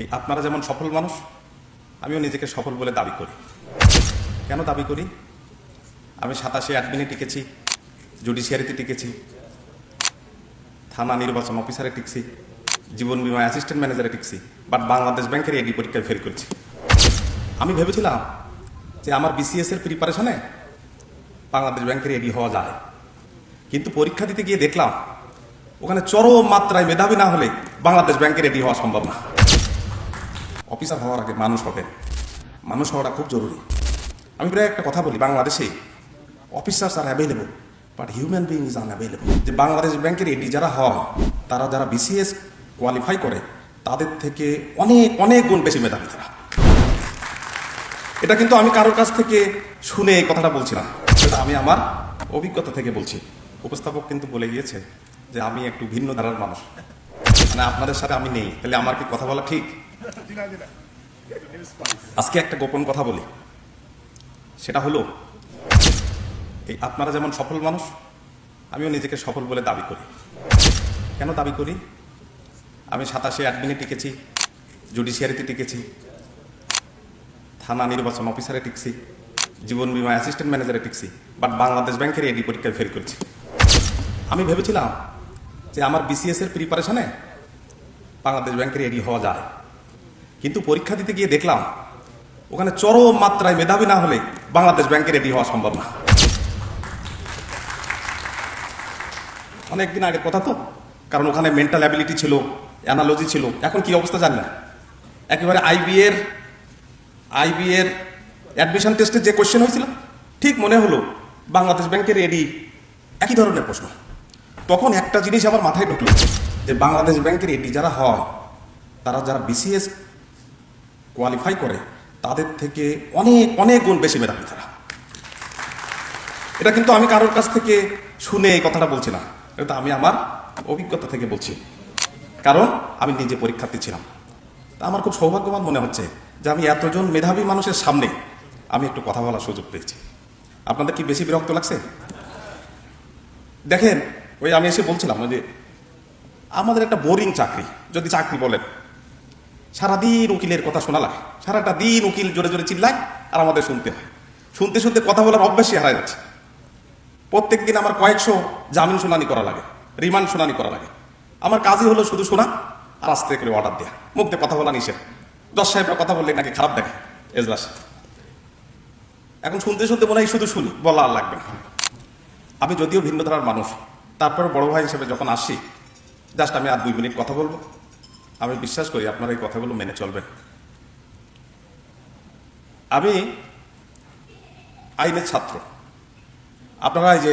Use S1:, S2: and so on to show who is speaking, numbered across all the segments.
S1: এই আপনারা যেমন সফল মানুষ, আমিও নিজেকে সফল বলে দাবি করি। কেন দাবি করি? আমি সাতাশে অ্যাডমিনে টিকেছি, জুডিশিয়ারিতে টিকেছি, থানা নির্বাচন অফিসারে টিকছি, জীবন বিমা অ্যাসিস্ট্যান্ট ম্যানেজারে টিকছি, বাট বাংলাদেশ ব্যাংকের এডি পরীক্ষায় ফেল করছি। আমি ভেবেছিলাম যে আমার বিসিএস এর প্রিপারেশনে বাংলাদেশ ব্যাংকের এডি হওয়া যায়। কিন্তু পরীক্ষা দিতে গিয়ে দেখলাম, ওখানে চরম মাত্রায় মেধাবী না হলে বাংলাদেশ ব্যাংকের এডি হওয়া সম্ভব না। অফিসার হওয়ার আগে মানুষ হবেন মানুষ হওয়াটা খুব জরুরি। আমি প্রায় একটা কথা বলি, বাংলাদেশে officers are available but human being is unavailable যে বাংলাদেশ ব্যাংকের এডি যারা হয় তারা যারা বিসিএস কোয়ালিফাই করে, তাদের থেকে অনেক অনেক গুণ বেশি মেধাবী তারা। এটা কিন্তু আমি কারোর কাছ থেকে শুনে এই কথাটা বলছিলাম। সেটা আমি আমার অভিজ্ঞতা থেকে বলছি। উপস্থাপক কিন্তু বলে গিয়েছে যে আমি একটু ভিন্ন ধারার মানুষ। মানে আপনাদের সাথে আমি নেই, তাহলে আমার কি কথা বলা ঠিক? আজকে একটা গোপন কথা বলি। সেটা হলো, এই আপনারা যেমন সফল মানুষ, আমিও নিজেকে সফল বলে দাবি করি। কেন দাবি করি? আমি সাতাশে অ্যাডমিনে টিকেছি, জুডিশিয়ারিতে টিকেছি, থানা নির্বাচন অফিসারে টিকছি, জীবন বিমা অ্যাসিস্ট্যান্ট ম্যানেজারে টিকছি, বাট বাংলাদেশ ব্যাংকের এডি পরীক্ষায় ফেল করেছি। আমি ভেবেছিলাম যে আমার বিসিএস এর প্রিপারেশনে বাংলাদেশ ব্যাংকের এডি হওয়া যায়। কিন্তু পরীক্ষা দিতে গিয়ে দেখলাম, ওখানে চরম মাত্রায় মেধাবী না হলে বাংলাদেশ ব্যাংকের এডি হওয়া সম্ভব না। অনেকদিন আগের কথা তো, কারণ ওখানে মেন্টাল অ্যাবিলিটি ছিল অ্যানালজি ছিল, এখন কি অবস্থা জানি না। একেবারে আইবি এর আইবি এর অ্যাডমিশন টেস্টে যে কোয়েশ্চেন হয়েছিল, ঠিক মনে হলো বাংলাদেশ ব্যাংকের এডি একই ধরনের প্রশ্ন। তখন একটা জিনিস আমার মাথায় ঢুকলো যে বাংলাদেশ ব্যাংকের এডি যারা হয়, তারা যারা বিসিএস কোয়ালিফাই করে, তাদের থেকে অনেক অনেক গুণ বেশি মেধাবী তারা। এটা কিন্তু আমি কারোর কাছ থেকে শুনে এই কথাটা বলছি না। এটা আমি আমার অভিজ্ঞতা থেকে বলছি। কারণ আমি নিজে পরীক্ষার্থী ছিলাম। তা আমার খুব সৌভাগ্যবান মনে হচ্ছে যে আমি এতজন মেধাবী মানুষের সামনে আমি একটু কথা বলার সুযোগ পেয়েছি। আপনাদের কি বেশি বিরক্ত লাগছে? দেখেন, ওই আমি এসে বলছিলাম যে, আমাদের একটা বোরিং চাকরি, যদি চাকরি বলেন। সারাদিন উকিলের কথা শোনা লাগে। সারাটা দিন উকিল জোরে জোরে চিল্লায় আর আমাদের শুনতে হয়। শুনতে শুনতে কথা বলার অভ্যাসই হারা যাচ্ছে। প্রত্যেক দিন আমার কয়েকশো জামিন শুনানি করা লাগে, রিমান্ড শুনানি করা লাগে। আমার কাজই হলো শুধু শোনা আর আস্তে করে অর্ডার দেয়া। মুখ দিয়ে কথা বলা নিষেধ। দশ সাহেবরা কথা বললে নাকি খারাপ দেখে, এজলাস। এখন শুনতে শুনতে মনে হয় শুধু শুনি, বলা আর লাগবে না। আমি যদিও ভিন্ন ধারার মানুষ তারপর বড় ভাই হিসেবে যখন আসি জাস্ট আমি আর দুই মিনিট কথা বলব। আমি বিশ্বাস করি আপনারা এই কথাগুলো মেনে চলবেন। আমি আইনের ছাত্র। আপনারা এই যে,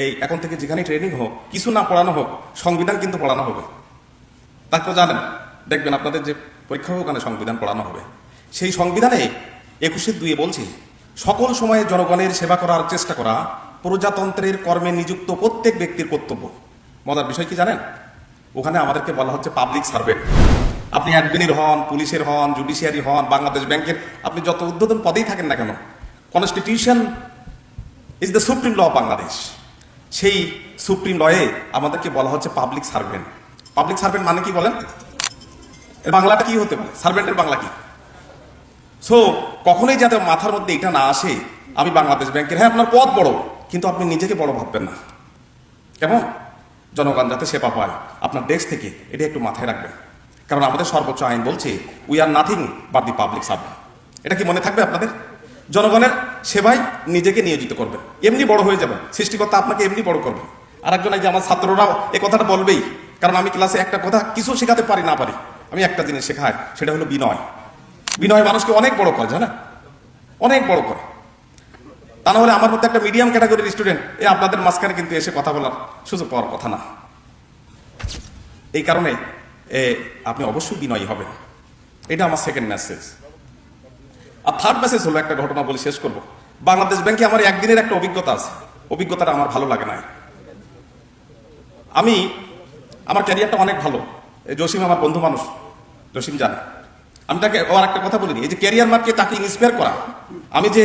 S1: এই এখন থেকে যেখানে ট্রেনিং হোক, কিছু না পড়ানো হোক, সংবিধান কিন্তু পড়ানো হবে। তারপর জানেন, দেখবেন আপনাদের যে পরীক্ষা ওখানে সংবিধান পড়ানো হবে। সেই সংবিধানে একুশের দুয়ে বলছি, সকল সময়ে জনগণের সেবা করার চেষ্টা করা প্রজাতন্ত্রের কর্মে নিযুক্ত প্রত্যেক ব্যক্তির কর্তব্য। মজার বিষয় কি জানেন? ওখানে আমাদেরকে বলা হচ্ছে পাবলিক সার্ভেন্ট আপনি অ্যাডমিনির হন, পুলিশের হন জুডিশিয়ারি হন, বাংলাদেশ ব্যাংকের, আপনি যত উদ্বোধন পদেই থাকেন না কেন constitution is the supreme law Bangladesh সেই সুপ্রিম লয়ে আমাদেরকে বলা হচ্ছে পাবলিক সার্ভেন্ট পাবলিক সার্ভেন্ট মানে কি বলেন? বাংলাটা কি হতে পারে? সার্ভেন্টের বাংলা কি? সো কখনোই যাতে মাথার মধ্যে এটা না আসে, আমি বাংলাদেশ ব্যাংকের হ্যাঁ আপনার পথ বড়, কিন্তু আপনি নিজেকে বড় ভাববেন না। কেমন? জনগণ যাতে সেবা পায়। আপনার দেশ থেকে এটা একটু মাথায় রাখবেন। কারণ আমাদের সর্বোচ্চ আইন বলছে we are nothing but the public servant এটা কি মনে থাকবে আপনাদের? জনগণের সেবায় নিজেকে নিয়োজিত করবেন এমনি বড় হয়ে যাবেন সৃষ্টিকর্তা আপনাকে এমনি বড় করবে। আর একজন যে আমার ছাত্ররাও এই কথাটা বলবেই। কারণ আমি ক্লাসে একটা কথা কিছু শেখাতে পারি, না পারি। আমি একটা জিনিস শেখাই, সেটা হলো বিনয়। বিনয় মানুষকে অনেক বড় করে, জানেন? অনেক বড় করে। তা হলে আমার মধ্যে একটা মিডিয়াম ক্যাটাগরির স্টুডেন্ট এই আপনাদের মাঝখানে কিন্তু এসে কথা বলার সুযোগ পাওয়ার কথা না। এই কারণে আপনি অবশ্যই বিনয়ী হবেন। এটা আমার সেকেন্ড মেসেজ আর থার্ড মেসেজ হলো একটা ঘটনা বলে শেষ করব। বাংলাদেশ ব্যাংকে আমার একদিনের একটা অভিজ্ঞতা আছে। অভিজ্ঞতাটা আমার ভালো লাগে না আমি, আমার ক্যারিয়ারটা অনেক ভালো। জসিম আমার বন্ধু মানুষ। জসিম জানে। আমি তাকে আর একটা কথা বলিনি এই যে ক্যারিয়ার মার্কে তাকে ইন্সপায়ার করা। আমি যে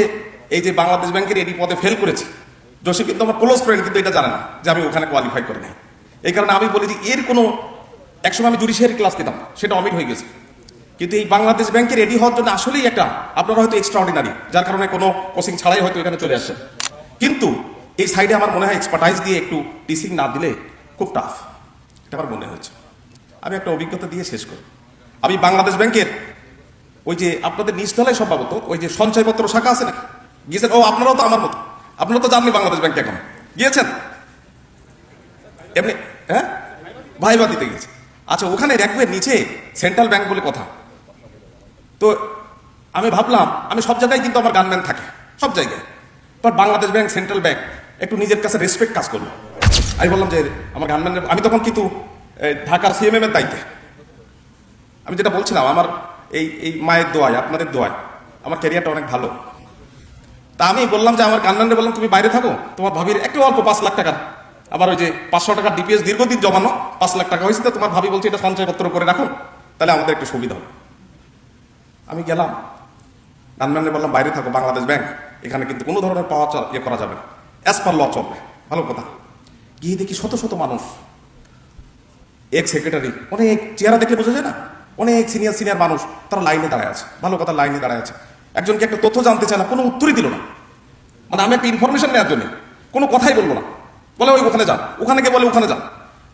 S1: এই যে বাংলাদেশ ব্যাংকের এডি পদে ফেল করেছি, জসিম কিন্তু আমার ক্লোজ ফ্রেন্ড কিন্তু এটা জানে না যে আমি ওখানে কোয়ালিফাই করে নাই। এই কারণে আমি বলি যে এর কোনো, একসময় আমি জুডিশিয়ারি ক্লাস দিতাম সেটা অমিট হয়ে গেছে। কিন্তু এই বাংলাদেশ ব্যাংকের রেডি হওয়ার জন্য আসলেই একটা, আপনারা হয়তো এক্সট্রা অর্ডিনারি যার কারণে কোনো কোচিং ছাড়াই হয়তো এখানে চলে আসছে। কিন্তু এই সাইডে আমার মনে হয় এক্সপার্টাইজ দিয়ে একটু টিচিং না দিলে খুব টাফ এটা আমার মনে হয়েছে। আমি একটা অভিজ্ঞতা দিয়ে শেষ করি। আমি বাংলাদেশ ব্যাংকের ওই যে আপনাদের নিচতলায় সম্ভবত, ওই যে সঞ্চয়পত্র শাখা আছে নাকি? গিয়েছেন? ও, আপনারাও তো আমার মতো। আপনারা তো জাননি বাংলাদেশ ব্যাংকে এখন। গিয়েছেন? এমনি হ্যাঁ? ভাইবা দিতে গেছে আচ্ছা ওখানে দেখবেন নিচে সেন্ট্রাল ব্যাংক বলে কথা। তো আমি ভাবলাম, আমি সব জায়গায় কিন্তু আমার গানম্যান থাকে। সব জায়গায়। But Bangladesh bank, central bank একটু নিজের কাছে রেসপেক্ট কাজ করল। আমি বললাম যে, আমার গানম্যান আমি তখন কিন্তু ঢাকার সিএমএম এর দায়িত্বে। আমি যেটা বলছিলাম, আমার এই এই মায়ের দোয়ায়, আপনাদের দোয়ায়, আমার ক্যারিয়ারটা অনেক ভালো। তা আমি বললাম যে, আমার কান্নানরে বললাম, তুমি বাইরে থাকো। তোমার ভাবির একটু অল্প পাঁচ লাখ টাকা আবার ওই যে পাঁচশো টাকা ডিপিএস দীর্ঘদিন জমানো পাঁচ লাখ টাকা হয়েছে তোমার ভাবি বলছে, এটা সঞ্চয়পত্র করে রাখো। তাহলে আমাদের একটু সুবিধা হবে। আমি গেলাম। গানম্যানরে বললাম, বাইরে থাকো, বাংলাদেশ ব্যাংক। এখানে কিন্তু কোনো ধরনের পাওয়া ইয়ে করা যাবে না। অ্যাজ পার ল চলবে। ভালো কথা। গিয়ে দেখি শত শত মানুষ। এক সেক্রেটারি অনেক চেহারা দেখলে বোঝা যায় না? অনেক সিনিয়র সিনিয়র মানুষ, তারা লাইনে দাঁড়ায় আছে। ভালো কথা লাইনে দাঁড়ায় আছে। একজনকে একটা তথ্য জানতে না, কোনো উত্তরই দিল না। মানে আমি একটা ইনফরমেশন নেওয়ার জন্য, কোনো কথাই বলব না। বলে ওই ওখানে যান ওখানে গিয়ে বলে ওখানে যান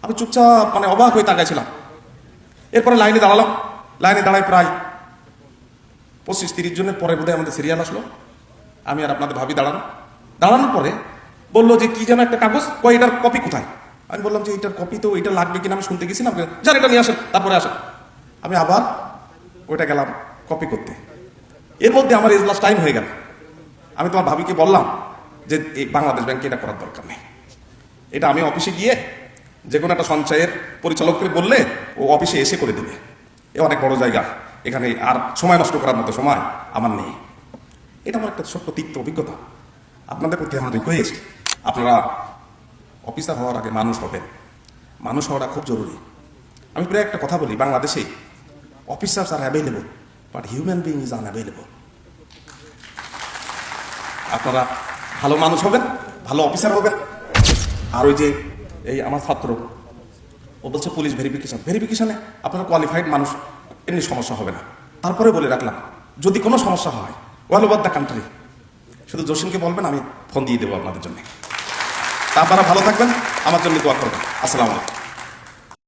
S1: আমি চুপচাপ মানে অবাক হয়ে তাকাইছিলাম। এরপরে লাইনে দাঁড়ালাম। লাইনে দাঁড়ায় প্রায় পঁচিশ তিরিশ জনের পরে বোধহয় আমাদের সিরিয়াল আসলো। আমি আর আপনাদের ভাবি দাঁড়ানো। দাঁড়ানোর পরে বলল যে, কি যেন একটা কাগজ? কয় এটার কপি কোথায়? আমি বললাম যে, এটার কপি তো এটা লাগবে কিনা? আমি শুনতে গেছিলাম। যান, এটা নিয়ে আসেন। তারপরে আসেন। আমি আবার ওইটা গেলাম কপি করতে। এর মধ্যে আমার এজলাস টাইম হয়ে গেল। আমি তোমার ভাবিকে বললাম যে, এই বাংলাদেশ ব্যাংকে এটা করার দরকার নেই। এটা আমি অফিসে গিয়ে যে কোনো একটা সঞ্চয়ের পরিচালককে বললে ও অফিসে এসে করে দেবে। এ অনেক বড় জায়গা। এখানে আর সময় নষ্ট করার মতো সময় আমার নেই। এটা আমার একটা ছোট্ট তিক্ত অভিজ্ঞতা। আপনাদের প্রতি আমার রিকোয়েস্ট আপনারা অফিসার হওয়ার আগে মানুষ হবেন। মানুষ হওয়াটা খুব জরুরি। আমি প্রায় একটা কথা বলি, বাংলাদেশে officers are available but human being is unavailable আপনারা ভালো মানুষ হবেন, ভালো অফিসার হবেন। আর ওই যে এই আমার ছাত্র, ও বলছে পুলিশ ভেরিফিকেশন ভেরিফিকেশনে আপনারা কোয়ালিফাইড মানুষ, এমনি সমস্যা হবে না। তারপরে বলে রাখলাম, যদি কোনো সমস্যা হয় ওয়াল ওভার দ্য কান্ট্রি শুধু জসিমকে বলবেন, আমি ফোন দিয়ে দেবো আপনাদের জন্য। আপনারা ভালো থাকবেন, আমার জন্য দোয়া করবেন। আসসালামু আলাইকুম।